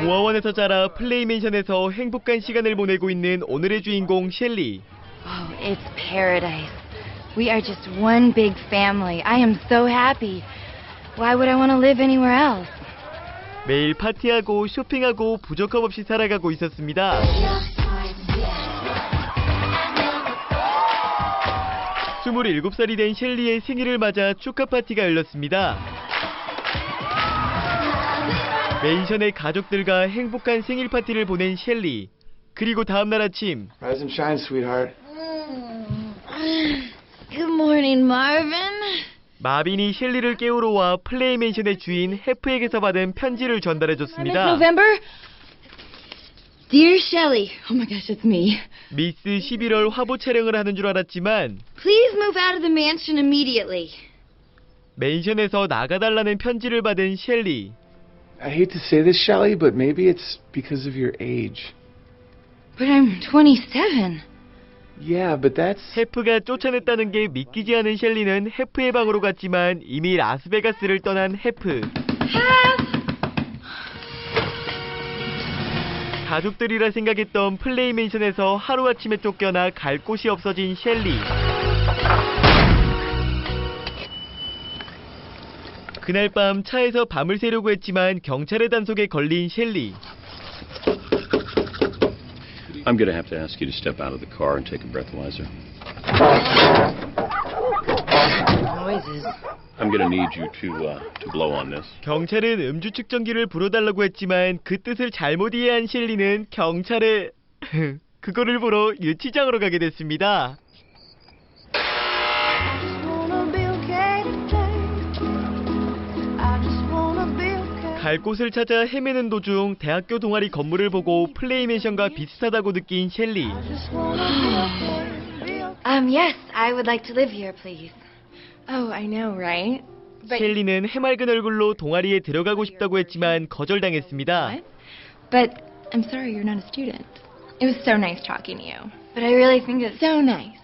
고아원에서 자라 플레이맨션에서 행복한 시간을 보내고 있는 오늘의 주인공 셸리. Oh, it's paradise. We are just one big family. I am so happy. Why would I want to live anywhere else? 매일 파티하고 쇼핑하고 부족함 없이 살아가고 있었습니다. 27살이 된 셸리의 생일을 맞아 축하 파티가 열렸습니다. 맨션의 가족들과 행복한 생일 파티를 보낸 셸리. 그리고 다음 날 아침 Rise and shine, sweetheart. Good morning, Marvin. 마빈이 셸리를 깨우러 와 플레이 맨션의 주인 해프에게서 받은 편지를 Miss 전달해 줬습니다. November. Dear Shelley. Oh my gosh, it's me. 미스 11월 화보 촬영을 하는 줄 알았지만 Please move out of the mansion immediately. 맨션에서 나가달라는 편지를 받은 셸리. I hate to say this, Shelly, but maybe it's because of your age. But I'm 27. Yeah, but that's. 해프가 쫓아냈다는 게 믿기지 않은 셸리는 해프의 방으로 갔지만 이미 라스베가스를 떠난 해프. 가족들이라 생각했던 플레이맨션에서 하루아침에 쫓겨나 갈 곳이 없어진 셸리. 그날 밤 차에서 밤을 새려고 했지만 경찰의 단속에 걸린 셸리. I'm going to have to ask you to step out of the car and take a breathalyzer. Noises. I'm going to need you to uh, to blow on this. 경찰은 음주 측정기를 불어달라고 했지만 그 뜻을 잘못 이해한 셸리는 경찰에 그거를 보러 유치장으로 가게 됐습니다. 갈 곳을 찾아 헤매는 도중 대학교 동아리 건물을 보고 플레이맨션과 비슷하다고 느낀 셸리. Um, yes, I would like to live here, please. Oh, I know, right? 셸리는 해맑은 얼굴로 동아리에 들어가고 싶다고 했지만 거절당했습니다. But I'm sorry you're not a student. It was so nice talking to you. But I really think it's so nice.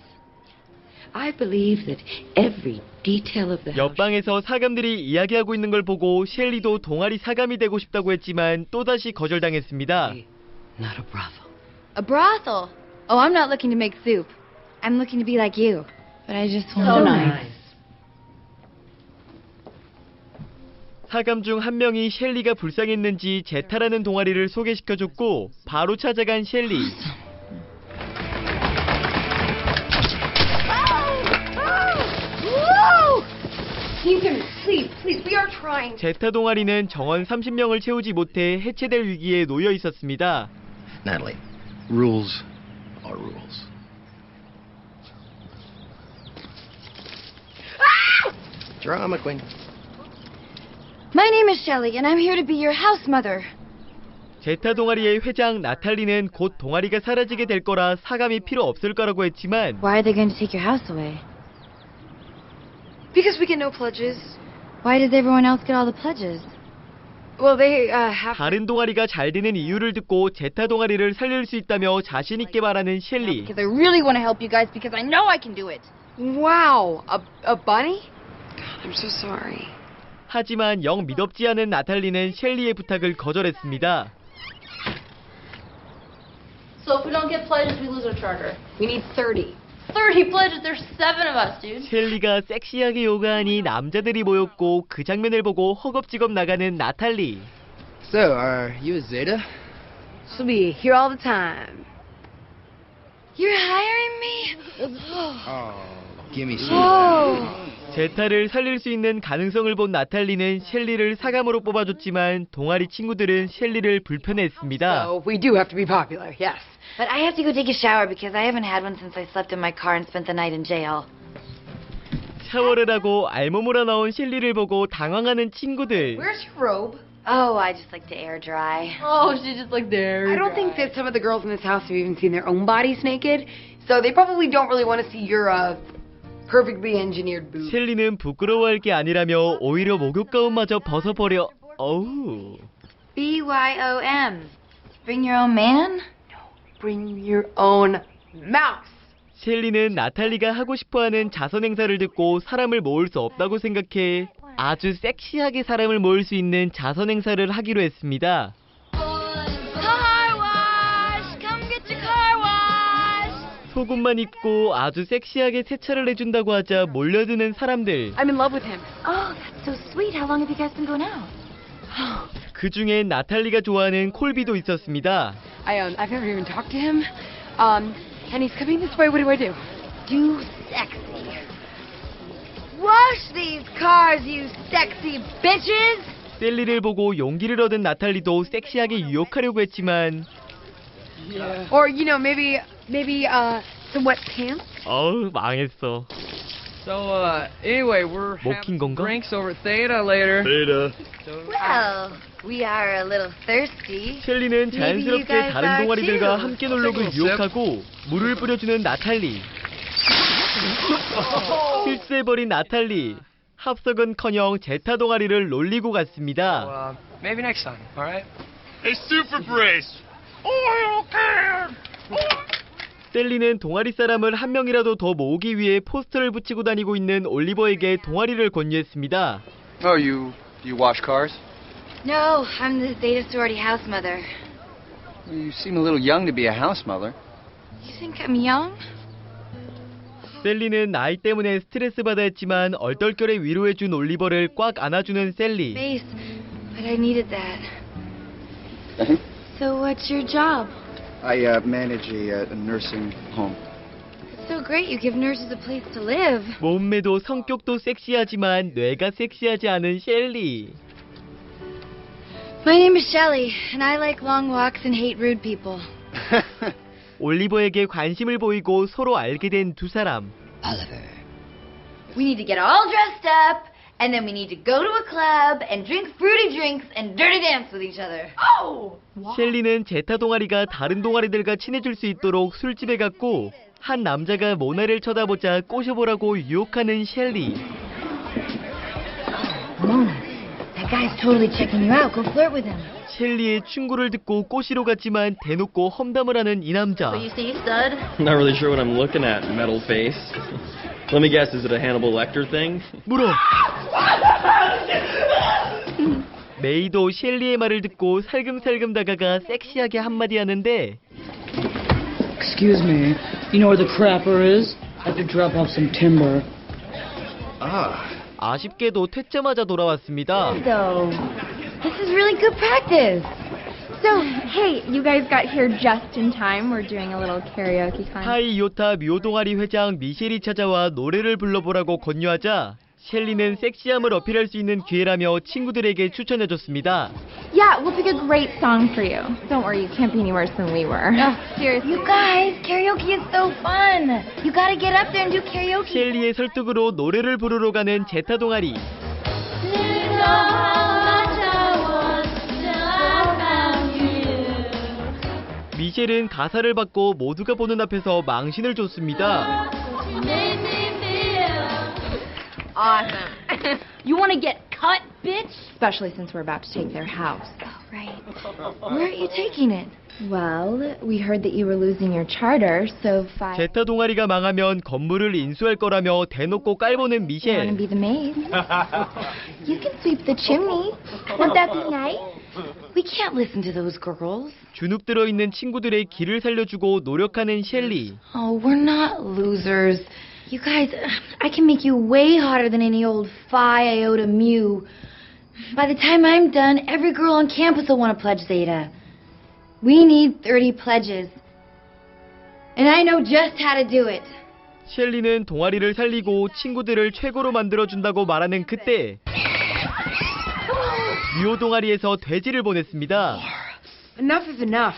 I believe that every detail of the house 옆방에서 사감들이 이야기하고 있는 걸 보고 셸리도 동아리 사감이 되고 싶다고 했지만 또다시 거절당했습니다. not a brothel. A brothel. Oh, I'm not looking to make soup. I'm looking to be like you. But I just want So to nice. 사감 중 한 명이 셸리가 불쌍했는지 제타라는 동아리를 소개시켜줬고 바로 찾아간 셸리. 제타 동아리는 정원 30명을 채우지 못해 해체될 위기에 놓여 있었습니다. Natalie, rules are rules. Drama queen. My name is Shelley, and I'm here to be your house mother. 제타 동아리의 회장 나탈리는 곧 동아리가 사라지게 될 거라 사감이 필요 없을 거라고 했지만 Why are they going to take your house away? Because we get no pledges. Why does everyone else get all the pledges? Well, they uh, have. 다른 동아리가 잘 되는 이유를 듣고 제타 동아리를 살릴 수 있다며 자신 있게 말하는 셸리. Because I really want to help you guys because I know I can do it. Wow, a a bunny? God, I'm so sorry. 하지만 영 믿업지 않은 나탈리는 셸리의 부탁을 거절했습니다. So if we don't get pledges, we lose our charter. We need thirty. 30 pledges, there's seven of us, dude. 셸리가 섹시하게 요가하니 남자들이 모였고 그 장면을 보고 허겁지겁 나가는 나탈리. So, are you a Zeta? She'll be here all the time. You're hiring me? Oh, gimme some. Whoa. 제타를 살릴 수 있는 가능성을 본 나탈리는 셸리를 사감으로 뽑아줬지만 동아리 친구들은 셸리를 불편해했습니다. So we do have to be popular. Yes. But I have to go take a shower because I haven't had one since I slept in my car and spent the night in jail. 샤워를 하고 알몸으로 나온 셸리를 보고 당황하는 친구들. Where's your robe? Oh, I just like to air dry. Oh, she's just like there. I don't think that some of the girls in this house have even seen their own bodies naked, so they probably don't really want to see your uh, perfectly engineered boobs. 셸리는 부끄러워할 게 아니라며 오히려 목욕 가운마저 벗어버려. 어우. B-Y-O-M. Bring your own man? Bring your own mouse. 셸리는 나탈리가 하고 싶어하는 자선 행사를 듣고 사람을 모을 수 없다고 생각해 아주 섹시하게 사람을 모을 수 있는 자선 행사를 하기로 했습니다. Car wash! Come get your car wash! 속옷만 입고 아주 섹시하게 세차를 해준다고 하자 몰려드는 사람들. I'm in love with him. Oh, that's so sweet. How long have you guys been going out? 그 중엔 나탈리가 좋아하는 콜비도 있었습니다. I um, I've never even talked to him. Um, and he's coming this way. What do I do? Do sexy. Wash these cars, you sexy bitches! 셀리를 보고 용기를 얻은 나탈리도 섹시하게 유혹하려고 했지만 Or you know, maybe maybe uh, some wet pants. 어우 망했어. So, uh, anyway, we're 먹힌 having 건가? drinks over at Theta later. Well, we are a little thirsty. you 자연스럽게 다른 동아리들과 too. 함께 놀려고 유혹하고 물을 뿌려주는 나탈리. 실수해버린 나탈리. 합석은커녕 제타 동아리를 놀리고 갔습니다. Uh, maybe next time, alright? 셀리는 동아리 사람을 한 명이라도 더 모으기 위해 포스터를 붙이고 다니고 있는 올리버에게 동아리를 권유했습니다. Oh, you you wash cars? No, I'm the Zeta sorority house mother. You seem a little young to be a house mother. You think I'm young? 셀리는 나이 때문에 스트레스 받아 했지만 얼떨결에 위로해준 올리버를 꽉 안아주는 셀리. Base, but I needed that. So what's your job? I uh, manage a, uh, a nursing home. It's so great you give nurses a place to live. 몸매도 성격도 섹시하지만 뇌가 섹시하지 않은 셸리. My name is Shelley, and I like long walks and hate rude people. 올리버에게 관심을 보이고 서로 알게 된 두 사람. We need to get all dressed up, And then we need to go to a club and drink fruity drinks and dirty dance with each other. Oh! 셸리는 제타 동아리가 다른 동아리들과 친해질 수 있도록 술집에 갔고 한 남자가 모나를 쳐다보자 꼬셔보라고 유혹하는 셸리. Mona, that guy's totally checking you out. Go flirt with him. 셸리의 충고를 듣고 꼬시러 갔지만 대놓고 험담을 하는 이 남자. What you see, stud? Not really sure what I'm looking at, metal face. Let me guess, is it a Hannibal Lecter thing? 물어. 메이도 셸리의 말을 듣고 살금살금 다가가 섹시하게 한마디 하는데 Excuse me. You know where the crapper is? I have to drop off some timber. Ah. 아쉽게도 퇴짜마자 돌아왔습니다. So, this is really good practice. So, hey, you guys got here just in time. We're doing a little karaoke contest. 하이 요타 묘 동아리 회장 미셸이 찾아와 노래를 불러보라고 권유하자 셸리는 섹시함을 어필할 수 있는 기회라며 친구들에게 추천해줬습니다. Yeah, we'll pick a great song for you. Don't worry, you can't be any worse than we were. No, seriously. You guys, karaoke is so fun. You gotta get up there and do karaoke. 셸리의 설득으로 노래를 부르러 가는 제타 동아리. 미셸은 가사를 받고 모두가 보는 앞에서 망신을 줬습니다. Awesome. you want to get cut, bitch? Especially since we're about to take their house. Oh, right. Where are you taking it? Well, we heard that you were losing your charter, so five. 제타 동아리가 망하면 건물을 인수할 거라며 대놓고 깔보는 You want to 미셸. be the maid? you can sweep the chimney. Would that be nice? We can't listen to those girls. 주눅 들어있는 친구들의 길을 살려주고 노력하는 셸리. Oh, we're not losers. You guys, I can make you way hotter than any old Phi Iota Mu. By the time I'm done, every girl on campus will want to pledge Zeta. We need 30 pledges. And I know just how to do it. 셸리는 동아리를 살리고 친구들을 최고로 만들어준다고 말하는 그때 뮤 동아리에서 돼지를 보냈습니다. Enough is enough.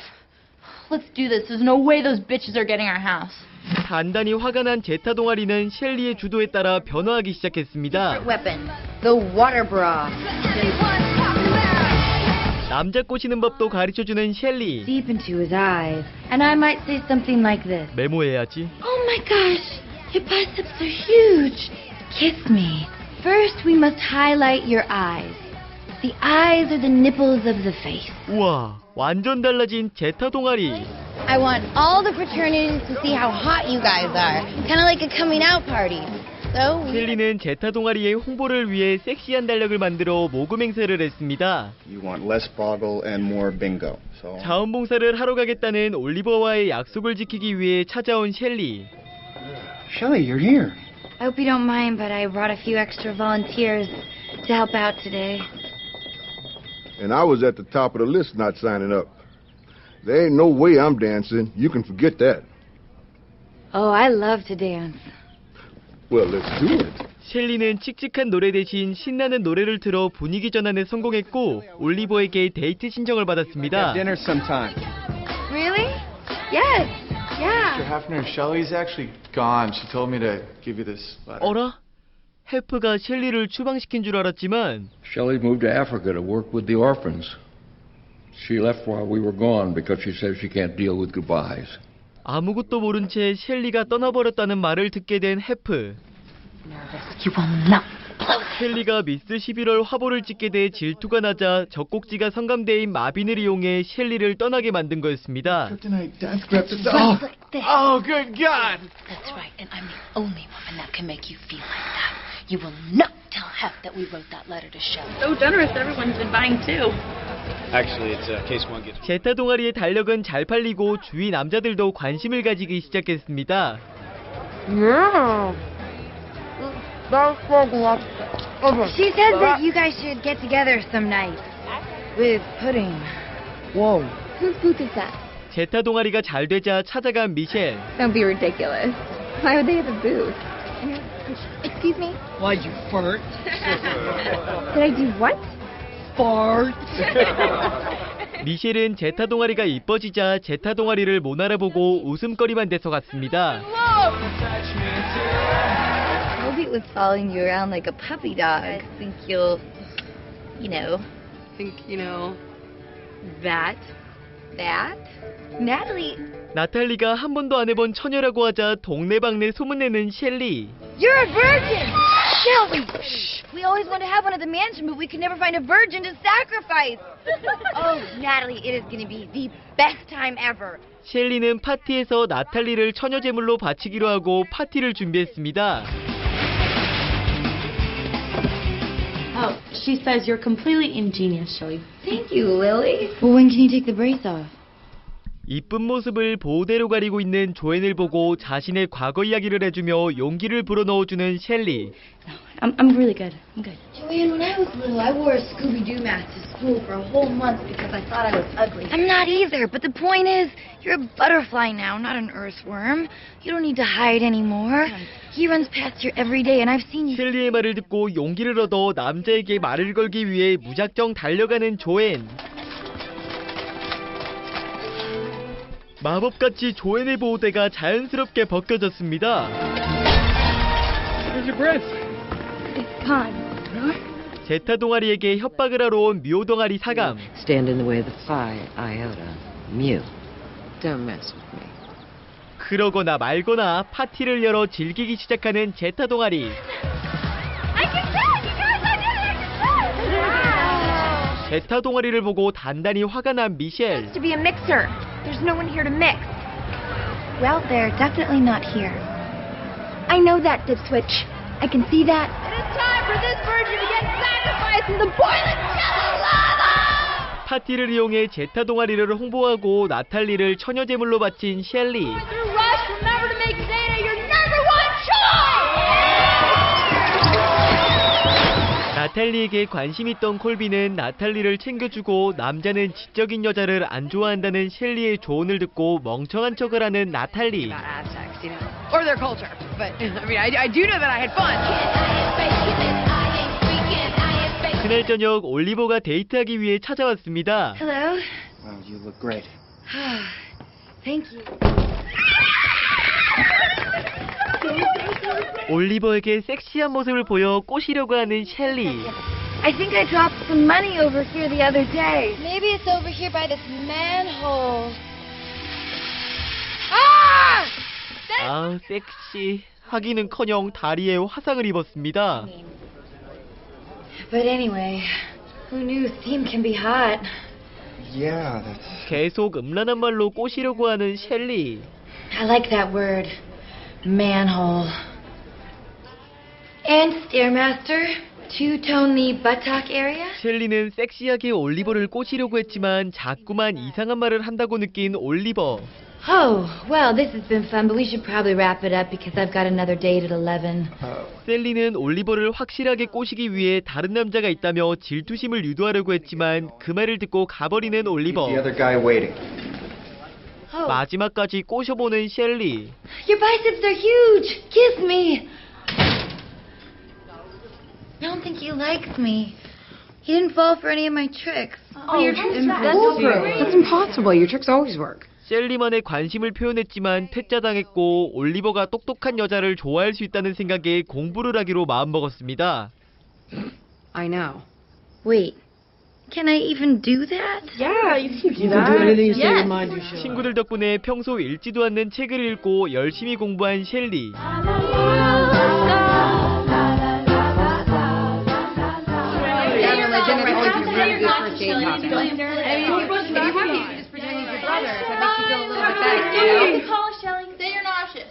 Let's do this. There's no way those bitches are getting our house. 단단히 화가 난 제타 동아리는 셸리의 주도에 따라 변화하기 시작했습니다. Weapon. The water bra. 남자 꼬시는 법도 가르쳐주는 셸리. Deep into his eyes. And I might say something like this. 메모해야지. Oh my gosh, your biceps are huge. Kiss me. First, we must highlight your eyes. The eyes are the nipples of the face. 우와, 완전 달라진 제타 동아리. I want all the fraternities to see how hot you guys are. Kind of like a coming out party. So we 셸리는 제타 동아리의 홍보를 위해 섹시한 달력을 만들어 모금 행사를 했습니다. You want less boggle and more bingo. So 자원봉사를 하러 가겠다는 올리버와의 약속을 지키기 위해 찾아온 셸리. Shelley, you're here. I hope you don't mind, but I brought a few extra volunteers to help out today. And I was at the top of the list not signing up. There ain't no way I'm dancing. You can forget that. Oh, I love to dance. Well, let's do it. 셸리는 칙칙한 노래 대신 신나는 노래를 틀어 분위기 전환에 성공했고 올리버에게 데이트 신청을 받았습니다. Dinner sometime. Really? Yes. Mr. Yeah. Hefner, Shelley's actually gone. She told me to give you this letter. 어라? 해프가 셸리를 추방시킨 줄 알았지만 Shelley moved to Africa to work with the orphans. She left while we were gone because she says she can't deal with goodbyes. 아무것도 모른 채 셸리가 떠나버렸다는 말을 듣게 된 해프. You will not blow 셸리가 미스 11월 화보를 찍게 돼 질투가 나자 젖꼭지가 성감대인 마빈을 이용해 셸리를 떠나게 만든 거였습니다. Oh, oh, good God. That's right, and I'm the only woman that can make you feel like. You will not tell Hef that we wrote that letter to Shelley. So generous, everyone's been buying too. Actually, it's uh, case one gets. 제타 동아리의 달력은 잘 팔리고 주위 남자들도 관심을 가지기 시작했습니다. Yeah. She said that you guys should get together some night with pudding. Whoa. Whose booth is that? 제타 동아리가 잘 되자 찾아간 미셸. Don't be ridiculous. Why would they have a booth? Excuse me? Why'd you fart? Did I do what? Fart. 미셸은 제타 동아리가 이뻐지자 제타 동아리를 못 알아보고 웃음거리만 돼서 갔습니다. Toby was following you around like a puppy dog. I think you'll, you know, think, you know, that. That. Natalie, 나탈리가 한 번도 안 해본 처녀라고 하자 동네방네 소문내는 셸리. you're a virgin! Shelly! We always wanted to have one at the mansion, but we could never find a virgin to sacrifice. oh, Natalie, it is going to be the best time ever. 셸리는 파티에서 나탈리를 처녀 제물로 바치기로 하고 파티를 준비했습니다. Oh, she says you're completely ingenious, Shelley. Thank you, Lily. Well, when can you take the brace off? 이쁜 모습을 보호대로 가리고 있는 조앤을 보고 자신의 과거 이야기를 해주며 용기를 불어넣어주는 셸리. I'm, I'm really good. I'm good. Joanne, when I was little, I wore a Scooby-Doo mask to school for a whole month because I thought I was ugly. I'm not either, but the point is, you're a butterfly now, not an earthworm. You don't need to hide anymore. He runs past here every day, and I've seen you. 셸리의 말을 듣고 용기를 얻어 남자에게 말을 걸기 위해 무작정 달려가는 조앤. 마법같이 조앤의 보호대가 자연스럽게 벗겨졌습니다. Here's your brace. It's gone. 제타 동아리에게 협박을 하러 온뮤 동아리 사감. Stand in the way of the phi iota mu. Don't mess with me. 그러거나 말거나 파티를 열어 즐기기 시작하는 제타 동아리. 제타 동아리를 보고 단단히 화가 난 미셸. There's no one here to mix. Well, they're definitely not here. I know that, Dipswitch. I can see that. It is time for this virgin to get sacrificed in the boiling jello lava! 파티를 이용해 제타 동아리를 홍보하고 나탈리를 처녀 제물로 바친 셸리. 나탈리에게 관심 있던 콜비는 나탈리를 챙겨주고 남자는 지적인 여자를 안 좋아한다는 셸리의 조언을 듣고 멍청한 척을 하는 나탈리. 그날 저녁 올리버가 데이트하기 위해 찾아왔습니다. Hello. Wow, you look great. Thank you. 올리버에게 섹시한 모습을 보여 꼬시려고 하는 셸리. I think I dropped some money over here the other day. Maybe it's over here by this manhole. Ah! 아, 섹시. 하기는커녕 다리에 화상을 입었습니다. But anyway, who knew steam can be hot? Yeah, that's. 계속 음란한 말로 꼬시려고 하는 셸리. I like that word. Manhole. And Stairmaster to tone the buttock area. 셸리는 섹시하게 올리버를 꼬시려고 했지만 자꾸만 이상한 말을 한다고 느낀 올리버. Oh, well, this has been fun, but we should probably wrap it up because I've got another date at 11. 셀리는 올리버를 확실하게 꼬시기 위해 다른 남자가 있다며 질투심을 유도하려고 했지만 그 말을 듣고 가버리는 올리버. The other guy waiting. 마지막까지 꼬셔보는 셸리. Your biceps are huge. Kiss me. I don't think he likes me. He didn't fall for any of my tricks. Oh, your tricks that's foolproof. That's impossible. Your tricks always work. 셸리만의 관심을 표현했지만 퇴짜당했고 올리버가 똑똑한 여자를 좋아할 수 있다는 생각에 공부를 하기로 마음먹었습니다. I know. Wait, can I even do that? Yeah, you can do that. do anything you say your mind, should. 친구들 덕분에 평소 읽지도 않는 책을 읽고 열심히 공부한 셸리. Date topic. I mean, if you want want to, just pretend he's your brother. If that makes you feel a little bit better, you know? Call Shelly. Say you're nauseous.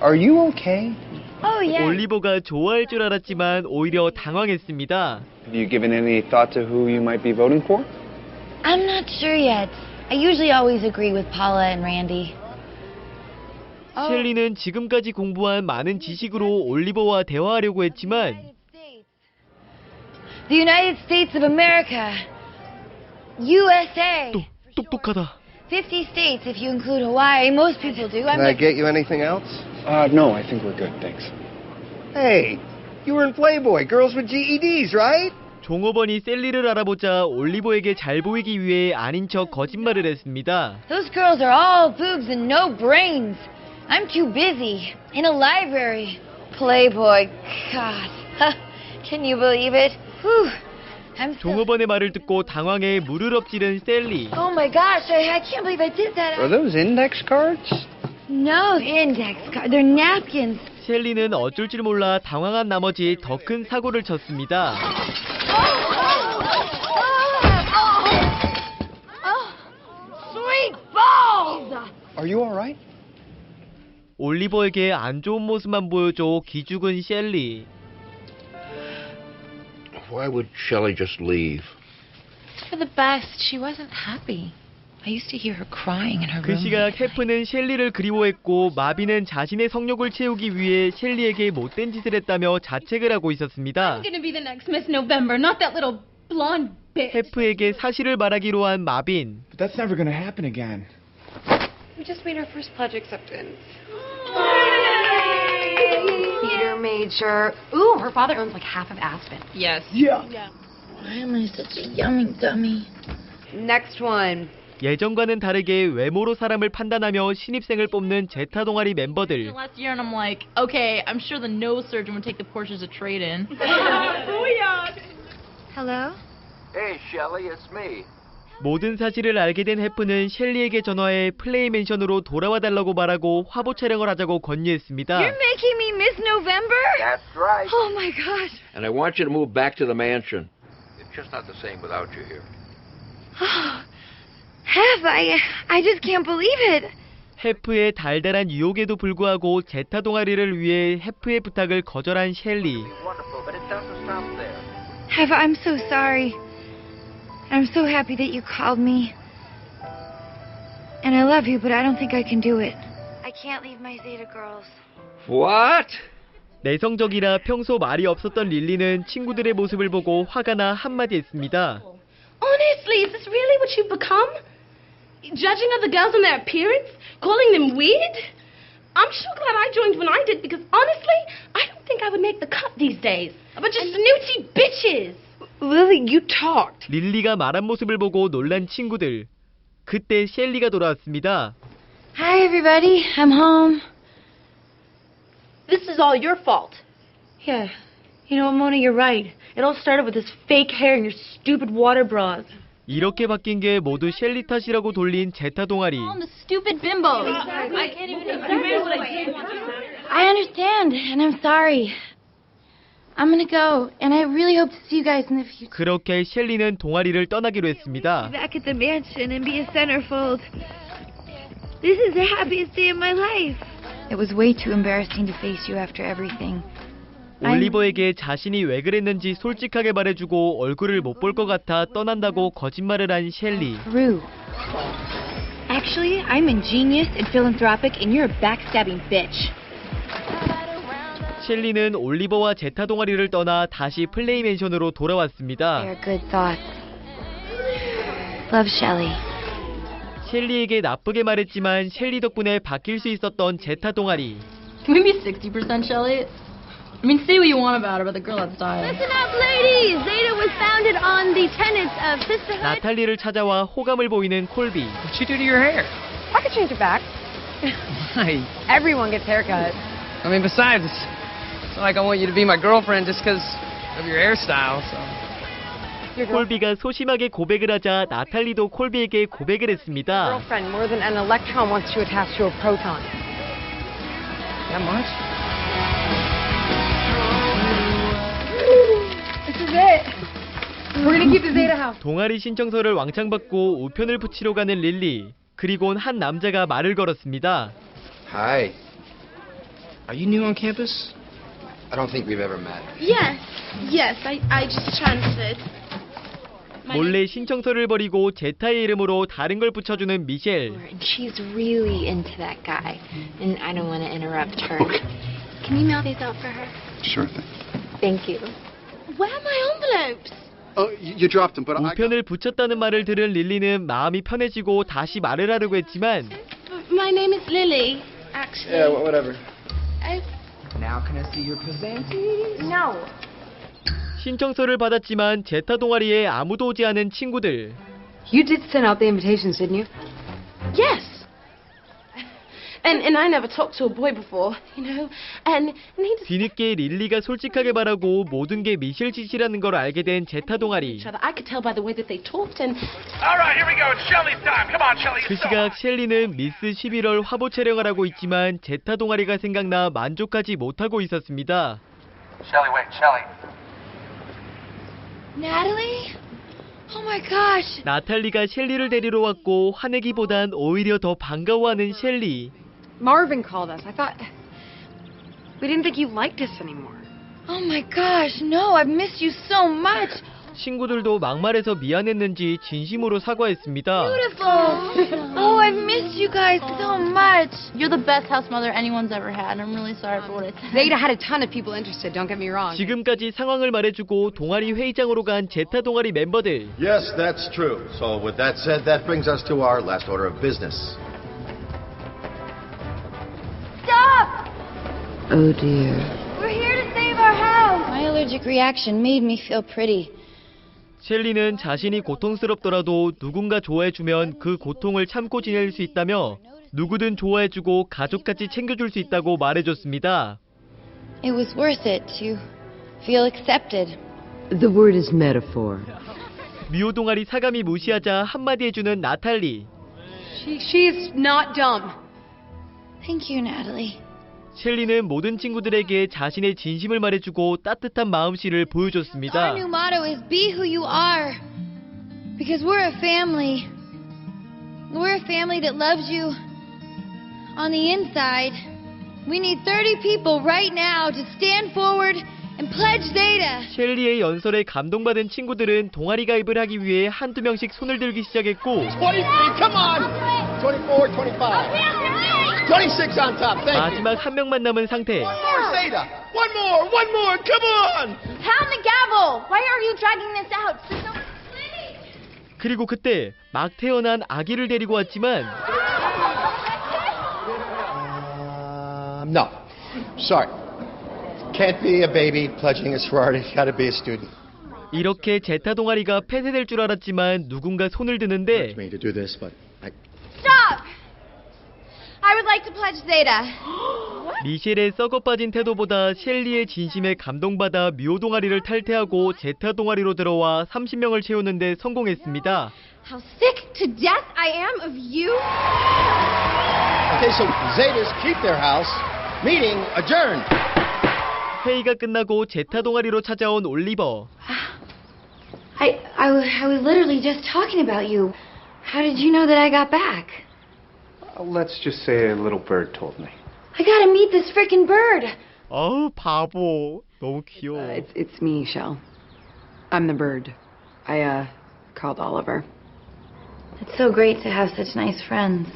Are you okay? Oh, yeah. 올리버가 좋아할 줄 알았지만 오히려 당황했습니다. Have you given any thought to who you might be voting for? I'm not sure yet. I usually always agree with Paula and Randy. 셸리는 지금까지 공부한 많은 지식으로 올리버와 대화하려고 했지만 The United States of America. USA. 똑똑하다. 50 states if you include Hawaii. Most people do. I'm Can I just- get you anything else? Uh, no, I think we're good, thanks. Hey, you were in Playboy. Girls with GEDs, right? 종업원이 셀리를 알아보자 올리버에게 잘 보이기 위해 아닌 척 거짓말을 했습니다. Those girls are all boobs and no brains. I'm too busy. In a library. Playboy. God. Can you believe it? Whew. I'm so... 종업원의 말을 듣고 당황해 물을 엎지른 셀리. Oh my gosh, I, I can't believe I did that. Are those index cards? No, index card. They're napkins. 셀리는 어쩔 줄 몰라 당황한 나머지 더 큰 사고를 쳤습니다. Sweet balls! Are you all right? 올리버에게 안 좋은 모습만 보여줘 기죽은 셸리. Why would Shelley just leave? It's for the best. She wasn't happy. I used to hear her crying in her 그 room. 시각 해프는 셸리를 그리워했고 마비는 자신의 성욕을 채우기 위해 셸리에게 못된 짓을 했다며 자책을 하고 있었습니다. I'm gonna be the next Miss November, not that little blonde bitch. 해프에게 사실을 말하기로 한 마빈. But that's never gonna happen again. We just made our first pledge acceptance. Peter made sure. Ooh, her father owns like half of Aspen. Yes. Yeah. Why am I such a yummy dummy? Next one. 예전과는 다르게 외모로 사람을 판단하며 신입생을 뽑는 제타 동아리 멤버들. Last year, and I'm like, okay, I'm sure the nose surgeon would take the Porsche as a trade-in. Hello? Hey, Shelley, it's me. 모든 사실을 알게 된 해프는 셸리에게 전화해 플레이 맨션으로 돌아와 달라고 말하고 화보 촬영을 하자고 권유했습니다. You're making me Miss November? That's right. Oh my gosh. And I want you to move back to the mansion. It's just not the same without you here. Have I? I just can't believe it. 해프의 달달한 유혹에도 불구하고 제타 동아리를 위해 해프의 부탁을 거절한 셸리. Wonderful, but it doesn't stop there. Have I'm so sorry. I'm so happy that you called me. And I love you, but I don't think I can do it. I can't leave my Zeta girls. What? 내성적이라 평소 말이 없었던 릴리는 친구들의 모습을 보고 화가 나 한마디 했습니다. Honestly, is this really what you've become? Judging other girls on their appearance? Calling them weird? I'm sure glad I joined when I did because honestly, I don't think I would make the cut these days. A bunch of snooty bitches. Lily, you talked. 릴리가 말한 모습을 보고 놀란 친구들. 그때 셸리가 돌아왔습니다. Hi, everybody. I'm home. This is all your fault. Yeah. You know, Mona, you're right. It all started with this fake hair and your stupid water bras. 이렇게 바뀐 게 모두 셸리 탓이라고 돌린 제타 동아리. the stupid bimbos. I can't even I understand, and I'm sorry. I'm gonna go, and I really hope to see you guys in the future. 그렇게 셸리는 동아리를 떠나기로 했습니다. Back at the mansion and be a centerfold. This is the happiest day of my life. It was way too embarrassing to face you after everything. 올리버에게 자신이 왜 그랬는지 솔직하게 말해주고 얼굴을 못 볼 것 같아 떠난다고 거짓말을 한 셸리. True. Actually, I'm ingenious and philanthropic, and you're a backstabbing bitch. 셸리는 올리버와 제타 동아리를 떠나 다시 플레이맨션으로 돌아왔습니다. They're good thoughts. Love Shelly. 셸리에게 나쁘게 말했지만 셸리 덕분에 바뀔 수 있었던 제타 동아리. Maybe 60% Shelly. I mean, say what you want about her, but the girl that's dying. Listen up, ladies! Zeta was founded on the tenets of sisterhood. 나탈리를 찾아와 호감을 보이는 콜비. What'd you do to your hair? I could change it back. Why? Everyone gets haircuts. I mean, besides, it's, it's not like I want you to be my girlfriend just because of your hairstyle, so. 콜비가 소심하게 고백을 하자 나탈리도 콜비에게 고백을 했습니다. Girlfriend more than an electron wants to attach to a proton. That much? This is it. We're gonna keep the Zeta house. 동아리 신청서를 왕창 받고 우편을 붙이러 가는 릴리. 그리곤 한 남자가 말을 걸었습니다. Hi. Are you new on campus? I don't think we've ever met. Yes, yes, I, I just transferred. 몰래 신청서를 버리고 제타의 이름으로 다른 걸 붙여주는 미셸. And she's really into that guy, and I don't want to interrupt her. Can you mail these out for her? Sure thing. Thank you. Where are my envelopes? Oh, you, you dropped them, but I. 우편을 붙였다는 말을 들은 릴리는 마음이 편해지고 다시 말을 하려고 했지만 My name is Lily, actually. Yeah, wh- whatever. I, Now can I see your presentee? no. 신청서를 받았지만 제타 동아리에 아무도 오지 않은 친구들. You did send out the invitations, didn't you? Yes. And and I never talked to a boy before, you know. And and he just 뒤늦게 릴리가 솔직하게 말하고 모든 게 미셸 짓이라는 걸 알게 된 제타 동아리. each other. I could tell by the way that they talked and All right, here we go. It's Shelly's time. Come on, Shelly. 그 시각 셸리는 미스 11월 화보 촬영을 하고 있지만 제타 동아리가 생각나 만족하지 못하고 있었습니다. Shelly, wait, Shelly. Natalie? Oh my gosh. 나탈리가 셸리를 데리러 왔고 화내기보단 오히려 더 반가워하는 셸리. Marvin called us. I thought we didn't think you liked us anymore. Oh my gosh, no, I've missed you so much. 친구들도 막말해서 미안했는지 진심으로 사과했습니다. Beautiful. Oh, I've missed you guys so much. You're the best house mother anyone's ever had, and I'm really sorry for what I said. Zeta had a ton of people interested. Don't get me wrong. 지금까지 상황을 말해주고 동아리 회의장으로 간 제타 동아리 멤버들. Yes, that's true. So, with that said, that brings us to our last order of business. Stop! Oh dear. We're here to save our house. My allergic reaction made me feel pretty. 셸리는 자신이 고통스럽더라도 누군가 좋아해주면 그 고통을 참고 지낼 수 있다며 누구든 좋아해주고 가족같이 챙겨줄 수 있다고 말해줬습니다. It was worth it to feel accepted. The word is metaphor. 미호 동아리 사감이 무시하자 한마디 해주는 나탈리. She she's not dumb. Thank you, Natalie. 셸리는 모든 친구들에게 자신의 진심을 말해주고 따뜻한 마음씨를 보여줬습니다. Our new motto is be who you are. Because we're a family. We're a family that loves you on the inside. We need 30 people right now to stand forward and pledge Zeta. 셸리의 연설에 감동받은 친구들은 동아리 가입을 하기 위해 한두 명씩 손을 들기 시작했고 23, come on! 24, 25. 26 on top, thank you. 마지막 한 명만 남은 상태. One more, Zeta! One more, one more, come on! Pound the gavel. Why are you dragging this out? 그리고 그때 막 태어난 아기를 데리고 왔지만 Um, no. Sorry. Can't be a baby pledging a sorority. Gotta be a student. 이렇게 제타 동아리가 폐쇄될 줄 알았지만 누군가 손을 드는데 Me to do this, but! I would like to pledge Zeta. 미셸의 썩어 빠진 태도보다 셸리의 진심에 감동받아 묘 동아리를 탈퇴하고 제타 동아리로 들어와 30명을 채우는데 성공했습니다. How sick to death I am of you. Okay, so Zetas keep their house. Meeting adjourned. 회의가 끝나고 제타 동아리로 찾아온 올리버. I, I, was- I was literally just talking about you. How did you know that I got back? Uh, let's just say a little bird told me. I gotta meet this frickin' bird. 아우 바보. 너무 귀여워. Uh, it's it's me, Shell. I'm the bird. I uh called Oliver. It's so great to have such nice friends.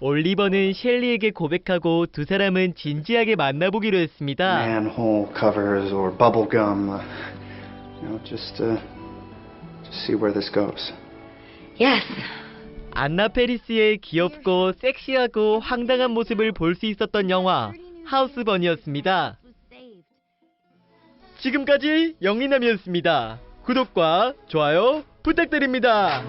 올리버는 셸리에게 고백하고 두 사람은 진지하게 만나보기로 했습니다. manhole covers or bubble gum. Uh, you know, just uh, just see where this goes. Yes. 안나 페리스의 귀엽고 섹시하고 황당한 모습을 볼 수 있었던 영화 하우스번이었습니다. 지금까지 영리남이었습니다. 구독과 좋아요 부탁드립니다.